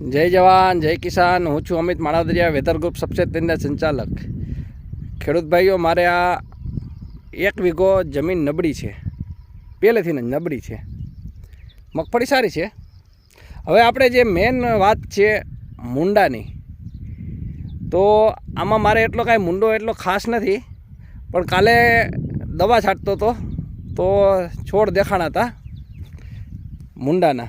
જય જવાન, જય કિસાન. હું છું અમિત માણાદરિયા, વેધર ગ્રુપ સબસે સંચાલક. ખેડૂત ભાઈઓ, મારે આ એક વીઘો જમીન નબળી છે. પહેલેથી ને નબળી છે. મગફળી સારી છે. હવે આપણે જે મેન વાત છે મુંડાની, તો આમાં મારે એટલો કાંઈ મુંડો એટલો ખાસ નથી, પણ કાલે દવા છાંટતો હતો તો છોડ દેખાણા હતા મુંડાના.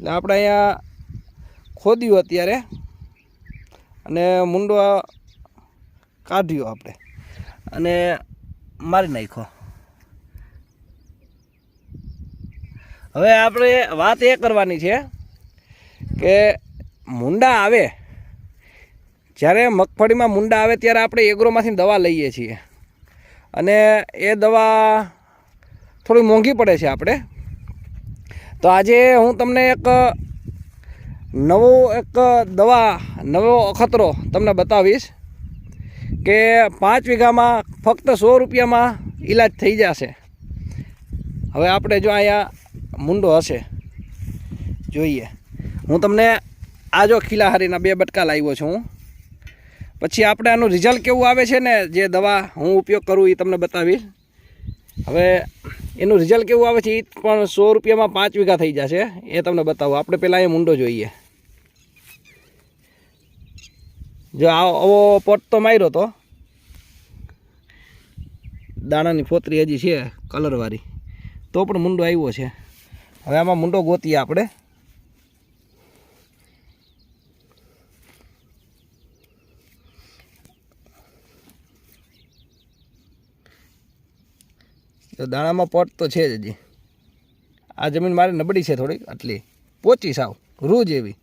એટલે આપણે અહીંયા ખોદ્યું અત્યારે અને મુંડો કાઢ્યો આપણે અને મારી નાખ્યો. હવે આપણે વાત એ કરવાની છે કે મુંડા આવે, જ્યારે મગફળીમાં મુંડા આવે ત્યારે આપણે એગ્રોમાંથી દવા લઈએ છીએ. અને એ દવા થોડી મોંઘી પડે છે આપણે. તો આજે હું તમને એક નવો એક દવા, નવો અખતરો તમને બતાવીશ કે પાંચ વીઘામાં ફક્ત સો રૂપિયામાં ઈલાજ થઈ જશે. હવે આપણે જો અહીંયા મુંડો હશે, જોઈએ. હું તમને આ જો ખીલાહારીના બે બટકા લાવ્યો છું. હું પછી આપણે આનું રિઝલ્ટ કેવું આવે છે ને, જે દવા હું ઉપયોગ કરું એ તમને બતાવીશ. હવે એનું રિઝલ્ટ કેવું આવે છે? એ પણ સો રૂપિયામાં પાંચ વીઘા થઈ જશે. એ તમને બતાવું. આપણે પહેલાં એ મુંડો જોઈએ. જો આવો પોટ તો માર્યો તો. દાણાની ફોતરી હજી છે કલરવાળી તો પણ મુંડો આવ્યો છે. હવે આમાં મુંડો ગોતીએ આપણે. તો દાણામાં પોટ તો છે જ હજી. આ જમીન મારે નબળી છે થોડીક, આટલી. પોચી સાવ રૂ જેવી.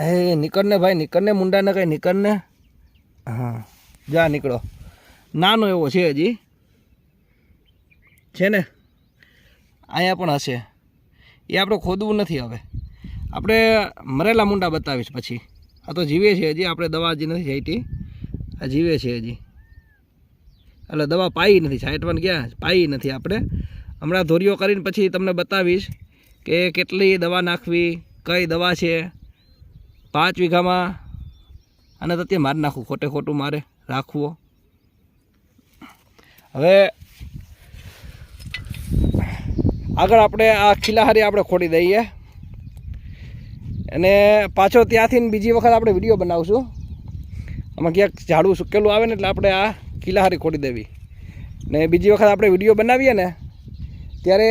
એ નીકળને ભાઈ, નીકળને મુંડાને કંઈ નીકળને? હા, જા નીકળો. નાનો એવો છે હજી. છે ને? અહીંયા પણ હશે. એ આપણે ખોદવું નથી હવે. આપણે મરેલા મુંડા બતાવીશ પછી. આ તો જીવે છે હજી, આપણે દવા હજી નથી જઈતી આ જીવે છે હજી. એટલે દવા પાઈ નથી, છાંટવાની ક્યાં પાઈ નથી આપણે. હમણાં ધોરીઓ કરીને પછી તમને બતાવીશ કે કેટલી દવા નાખવી, કઈ દવા છે, પાંચ વીઘામાં. અને તો ત્યાં મારી નાખવું ખોટે ખોટું મારે રાખવો. હવે આગળ આપણે આ ખીલાહારી આપણે ખોડી દઈએ. અને પાછો ત્યાંથી બીજી વખત આપણે વીડિયો બનાવશું. આમાં ક્યાંક ઝાડવું સુકેલું આવે ને એટલે આપણે આ ખીલાહારી ખોડી દેવી. ને બીજી વખત આપણે વીડિયો બનાવીએ ને, ત્યારે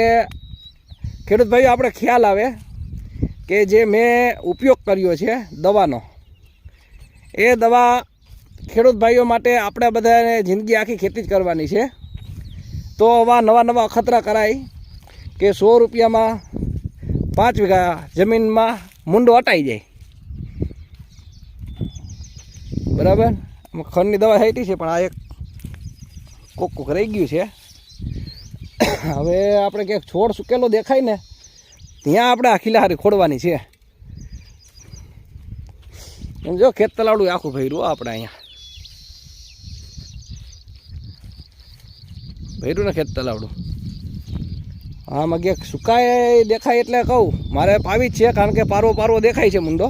ખેડૂત ભાઈઓ, આપણે ખ્યાલ આવે કે જે મેં ઉપયોગ કર્યો છે દવાનો, એ દવા ખેડૂત ભાઈઓ માટે આપણે બધાને જિંદગી આખી ખેતી જ કરવાની છે. તો આવા નવા નવા અખતરા કરાય કે સો રૂપિયામાં પાંચ વીઘા જમીનમાં મુંડો અટાઈ જાય. બરાબર? ખંડની દવા થઈ છે, પણ આ એક કોક કોક રહી ગયું છે. હવે આપણે ક્યાંક છોડ સુકેલો દેખાય ને, ત્યાં આપણે આ ખીલાહારી ખોડવાની છે. એમ જો ખેત તલાવડું આખું ભર્યું આપણે અહીંયા. ભર્યું ને ખેત તલાવડું. આમાં ક્યાંક સુકાય દેખાય એટલે કહું, મારે પાવી જ છે કારણ કે પારવો પારવો દેખાય છે મુંડો.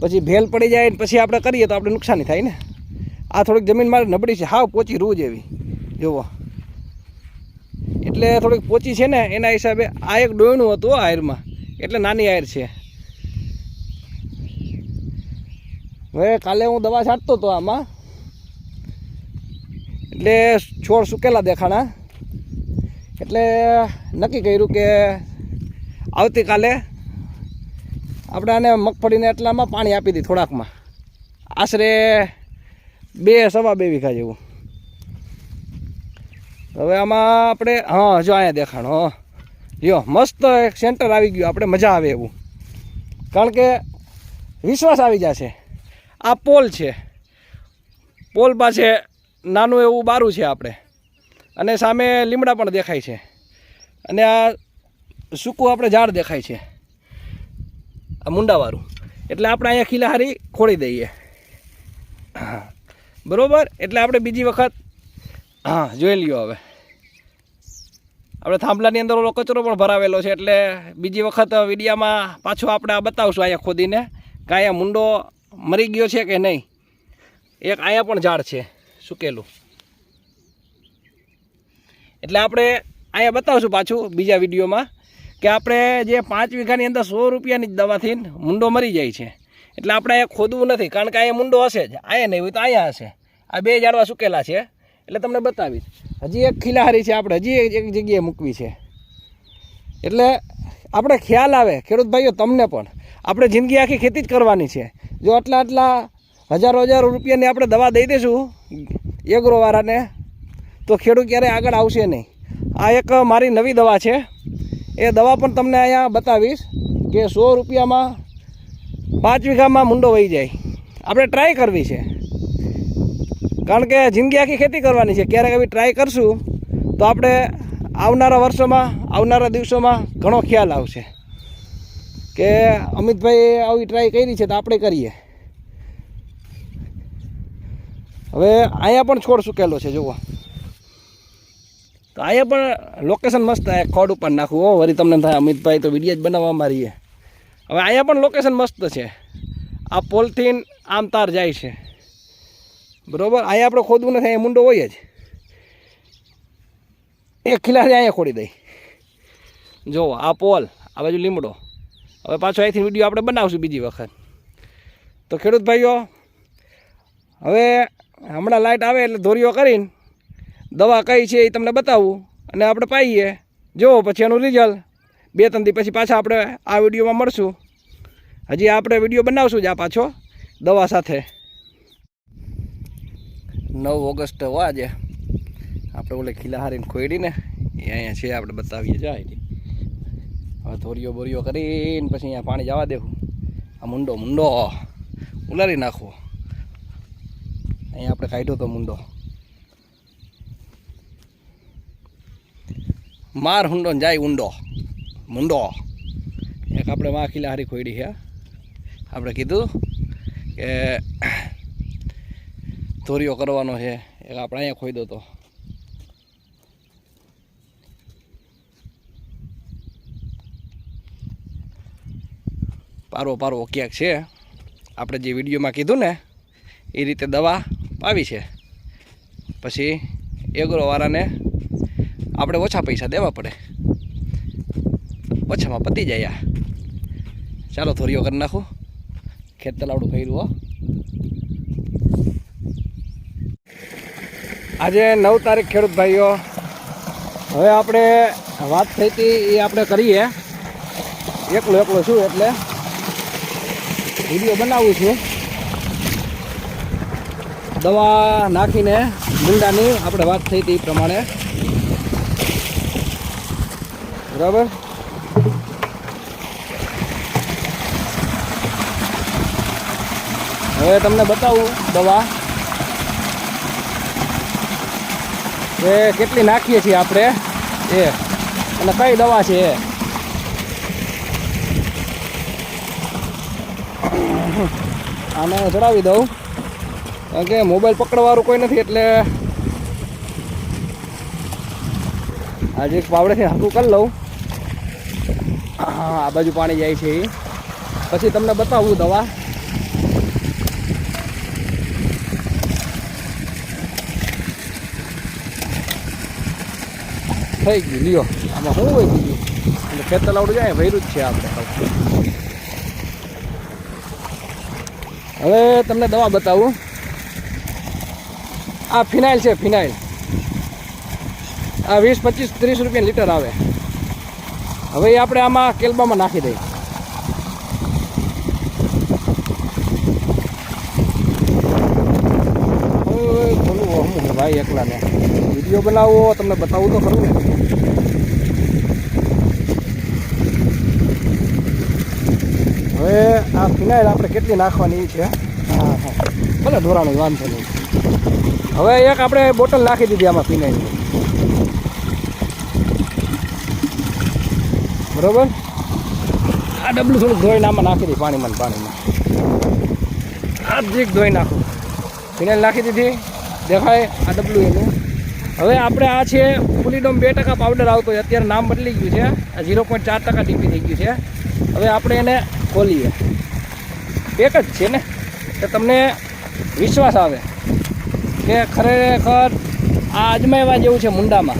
પછી ભેલ પડી જાય ને પછી આપણે કરીએ તો આપણે નુકસાની થાય ને. આ થોડીક જમીન મારે નબળી છે. હાવ પોચી રૂ જેવી. જુઓ. એટલે થોડીક પોચી છે ને, એના હિસાબે આ એક ડોયણું હતું આયરમાં. એટલે નાની આયર છે. હવે કાલે હું દવા છાંટતો હતો આમાં. એટલે છોડ સુકેલા દેખાણા. એટલે નક્કી કર્યું કે આવતીકાલે આપણે આને મગફળીને એટલામાં પાણી આપી દી થોડાકમાં. આશરે બે, સવા બે વીઘા જેવું. હવે આમાં આપણે, હા, જો અહીંયા દેખાણ, હા. યો મસ્ત એક સેન્ટર આવી ગયું. આપણે મજા આવે એવું. કારણ કે વિશ્વાસ આવી જશે. આ પોલ છે. પોલ પાસે નાનું એવું બારું છે આપણે. અને સામે લીમડા પણ દેખાય છે. અને આ સૂકું આપણે ઝાડ દેખાય છે. આ મુંડાવાળું. એટલે આપણે અહીંયા ખીલાહારી ખોળી દઈએ. હા. બરોબર? એટલે આપણે બીજી વખત, હા, જોઈ લ્યો હવે. આપણે થાંભલાની અંદર ઓલો કચરો પણ ભરાવેલો છે, એટલે બીજી વખત વિડીયામાં પાછું આપણે આ બતાવશું અહીંયા ખોદીને કે મુંડો મરી ગયો છે કે નહીં. એક અહીંયા પણ ઝાડ છે, સુકેલું. એટલે આપણે અહીંયા બતાવશું પાછું બીજા વિડીયોમાં કે આપણે જે પાંચ વીઘાની અંદર સો રૂપિયાની જ દવાથી મુંડો મરી જાય છે. એટલે આપણે અહીંયા ખોદવું નથી, કારણ કે અહીંયા મુંડો હશે જ. અહીંયા નહીં હોય તો અહીંયા હશે. આ બે ઝાડવા સુકેલા છે. એટલે તમને બતાવીશ. હજી એક ખીલાહારી છે આપણે, હજી એક જગ્યાએ મૂકવી છે. એટલે આપણે ખ્યાલ આવે, ખેડૂત ભાઈઓ, તમને પણ. આપણે જિંદગી આખી ખેતી જ કરવાની છે. જો આટલા આટલા હજારો હજારો રૂપિયાની આપણે દવા દઈ દઈશું એગ્રોવાળાને, તો ખેડૂત ક્યારેય આગળ આવશે નહીં. આ એક મારી નવી દવા છે. એ દવા પણ તમને અહીંયા બતાવીશ કે સો રૂપિયામાં પાંચ વીઘામાં મુંડો વહી જાય. આપણે ટ્રાય કરવી છે. કારણ કે જિંદગી આખી ખેતી કરવાની છે. ક્યારેક એવી ટ્રાય કરશું, તો આપણે આવનારા વર્ષોમાં, આવનારા દિવસોમાં ઘણો ખ્યાલ આવશે. કે અમિતભાઈ આવી ટ્રાય કરી છે તો આપણે કરીએ. હવે અહીંયા પણ છોડ સુકેલો છે, જુઓ. તો અહીંયા પણ લોકેશન મસ્ત ખોડ ઉપર નાખવું હો. વળી તમને થાય અમિતભાઈ તો વીડિયો જ બનાવવા રહીએ હવે અહીંયા પણ લોકેશન મસ્ત છે. આ પોલથીન આમ તાર જાય છે. બરાબર? અહીંયા આપણે ખોદવું નથી, અહીંયા મુંડો હોય જ. એક ખિલાડી અહીંયા ખોડી દઈ જુઓ આ પોલ, આ બાજુ લીમડો. હવે પાછો અહીંથી વીડિયો આપણે બનાવશું બીજી વખત. તો ખેડૂત ભાઈઓ, હવે હમણાં લાઇટ આવે એટલે ધોરીઓ કરીને દવા કઈ છે એ તમને બતાવું અને આપણે પાઈએ. જુઓ પછી એનું રિઝલ્ટ બે ત્રણ દી પછી પાછા આપણે આ વિડીયોમાં મળશું. હજી આપણે વીડિયો બનાવશું જ આ પાછો, દવા સાથે. નવ ઓગસ્ટ હોય આજે આપણે ઓલે ખીલા હારીને ખોઈડીને એ અહીંયા છે, આપણે બતાવીએ જાય હવે ધોરીઓ બોરીઓ કરીને પછી અહીંયા પાણી જવા દેવું. આ મુંડો મુંડો. ઉલારી નાખવો. અહીંયા આપણે કાઢ્યો તો મુંડો. માર હુંડો જાય ઊંડો. મુંડો. એક આપણે માં ખીલા હારી ખોઈડી છે. આપણે કીધું કે ધોરીઓ કરવાનો છે. એક આપણે અહીંયા ખોઈ દો તો. પારો પારો ક્યાંક છે. આપણે જે વિડીયોમાં કીધું ને, એ રીતે દવા પાવી છે. પછી એગ્રોવાળાને આપણે ઓછા પૈસા દેવા પડે. ઓછામાં પતી જાય ચાલો થોડીઓ કરી નાખું. ખેત તલાવડું કર્યું હો. આજે નવ તારીખ ખેડૂત ભાઈઓ. હવે આપણે વાત થઈ હતી એ આપણે કરીએ. એકલો એકલો છું એટલે વીડિયો બનાવું છું. દવા નાખીને ગુંડાની આપણે વાત થઈ હતી એ પ્રમાણે. બરાબર? હવે તમને બતાવું દવા. એ કેટલી નાખીએ છીએ આપણે? એ. અને કઈ દવા છે એ? આને ચડાવી દઉં. કારણ કે મોબાઈલ પકડવાળું કોઈ નથી, એટલે આજે પાવડેથી હાંકું કરી લઉં. હા, આ બાજુ પાણી જાય છે પછી તમને બતાવું દવા. થઈ ગયું, લ્યો. આમાં શું હોય બીજું? એટલે ખેતર લાવડું જાય વૈરું જ છે આપણે હવે તમને દવા બતાવું. આ ફિનાઇલ છે, ફિનાઇલ. આ વીસ, પચીસ, ત્રીસ રૂપિયા લીટર આવે. હવે એ આપણે આમાં કેલ્બામાં નાખી દઈએ. ભાઈ એકલાને. વીડિયો બનાવો, તમને બતાવું તો ખરું ને. હવે આ ફિનાઇલ આપણે કેટલી નાખવાની છે? હા હા. ભલે ઢોરાણી વાંધો નહીં. હવે એક આપણે બોટલ નાખી દીધી આમાં ફિનાઇલની. બરોબર? આ ડબલું થોડુંક ધોઈને આમાં નાખી દઈએ પાણીમાં પાણીમાં. આ જીક ધોઈ નાખું. ફિનાઇલ નાખી દીધી. દેખાય? આ ડબલું એનું. હવે આપણે આ છે ફુલીડોમ બે ટકા પાવડર આવતો અત્યારે નામ બદલી ગયું છે. આ ઝીરો પોઈન્ટ ચાર ટકા ડીપી થઈ ગયું છે. હવે આપણે એને ખોલીએ. એક જ છે ને? કે તમને વિશ્વાસ આવે કે ખરેખર આ અજમાયવા જેવું છે મુંડામાં.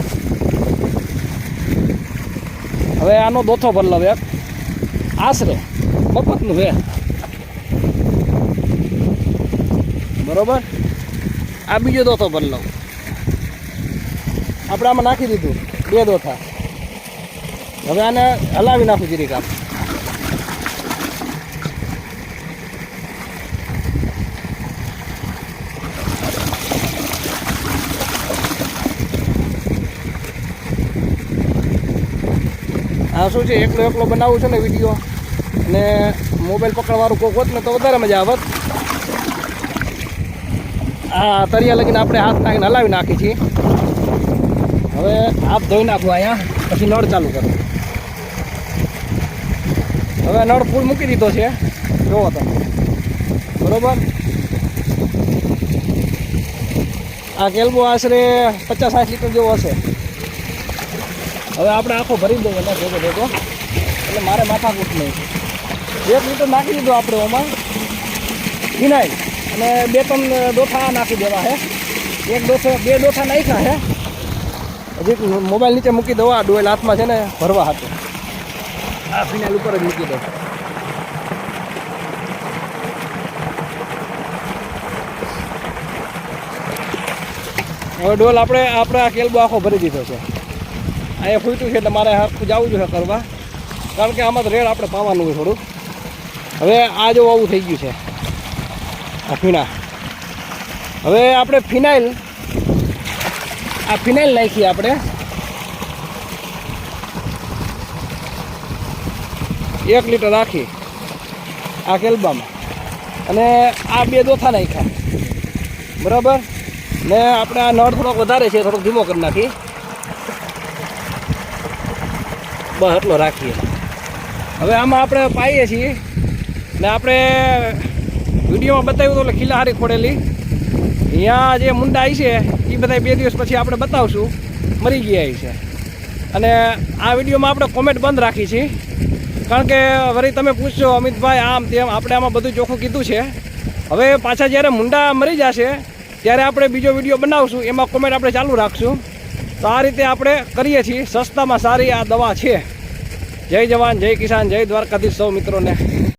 હવે આનો દોથો ભર એક. આશરે મફતનું હે. બરોબર? આ બીજો દોથો ભર આપણે આમાં નાખી દીધું. બે દોથા. હવે આને હલાવી નાખું જીરીક આમ. આ શું છે, એકલો એકલો બનાવું છે ને વીડિયો અને મોબાઈલ પકડવાળું કોક હોત ને તો વધારે મજા આવત. આ તરિયા લગીને આપણે હાથ નાખીને હલાવી નાખી છીએ. હવે હાથ ધોઈ નાખવું અહીંયા, પછી નળ ચાલુ કરું. હવે નળ ફૂલ મૂકી દીધો છે. જોવો તમે. બરોબર? આ કેલ્બો આશરે પચાસ સાઠ લીટર જેવો હશે. હવે આપણે આખો ભરી દઈએ ને ભેગો ભેગો. એટલે મારે માથાકૂટ નહીં એક લીટર નાખી દીધો આપણે એમાં ફિનાઇલ અને બે ત્રણ ડોઠા નાખી દેવા હે. એક ડોઠો બે ડોઠા નાખ્યા હે. હજી મોબાઈલ નીચે મૂકી દો આ ડોયલ હાથમાં છે ને ભરવા હાથે. આ ફિનાઇલ ઉપર જ મૂકી દઉં. હવે ડોલ આપણે આપણે આ કેલ્બો આખો ભરી દીધો છે. અહીંયા ફૂટ્યું છે એટલે મારે હરખું જવું જોઈએ કરવા. કારણ કે આમાં રેડ આપણે પાવાનું હોય થોડુંક. હવે આ જો આવું થઈ ગયું છે. આ ફીણા હવે આપણે ફિનાઇલ, આ ફિનાઇલ નાખીએ આપણે. એક લીટર રાખી. આ કેલ્બામાં. અને આ બે દોથા નાખ્યા. બરાબર? ને આપણે આ નળ થોડોક વધારે છે, થોડોક ધીમો કરી નાખી. બસ એટલો રાખીએ. હવે આમાં આપણે પાઈએ છીએ. ને આપણે વિડીયોમાં બતાવ્યું હતું એટલે ખીલા હારી ખોડેલી. અહીંયા જે મુંડા આવી છે એ બધા બે દિવસ પછી આપણે બતાવશું. મરી ગયા છે. અને આ વિડીયોમાં આપણે કોમેન્ટ બંધ રાખી છીએ કારણ કે વળી તમે પૂછશો, અમિતભાઈ, આમ તેમ, આપણે આમાં બધું ચોખ્ખું કીધું છે. હવે પાછા જ્યારે મુંડા મરી જશે, ત્યારે આપણે બીજો વીડિયો બનાવશું. એમાં કોમેન્ટ આપણે ચાલુ રાખશું. તો આ રીતે આપણે કરીએ છીએ. સસ્તામાં સારી આ દવા છે. જય જવાન, જય કિસાન, જય દ્વારકાધીશ સૌ મિત્રોને.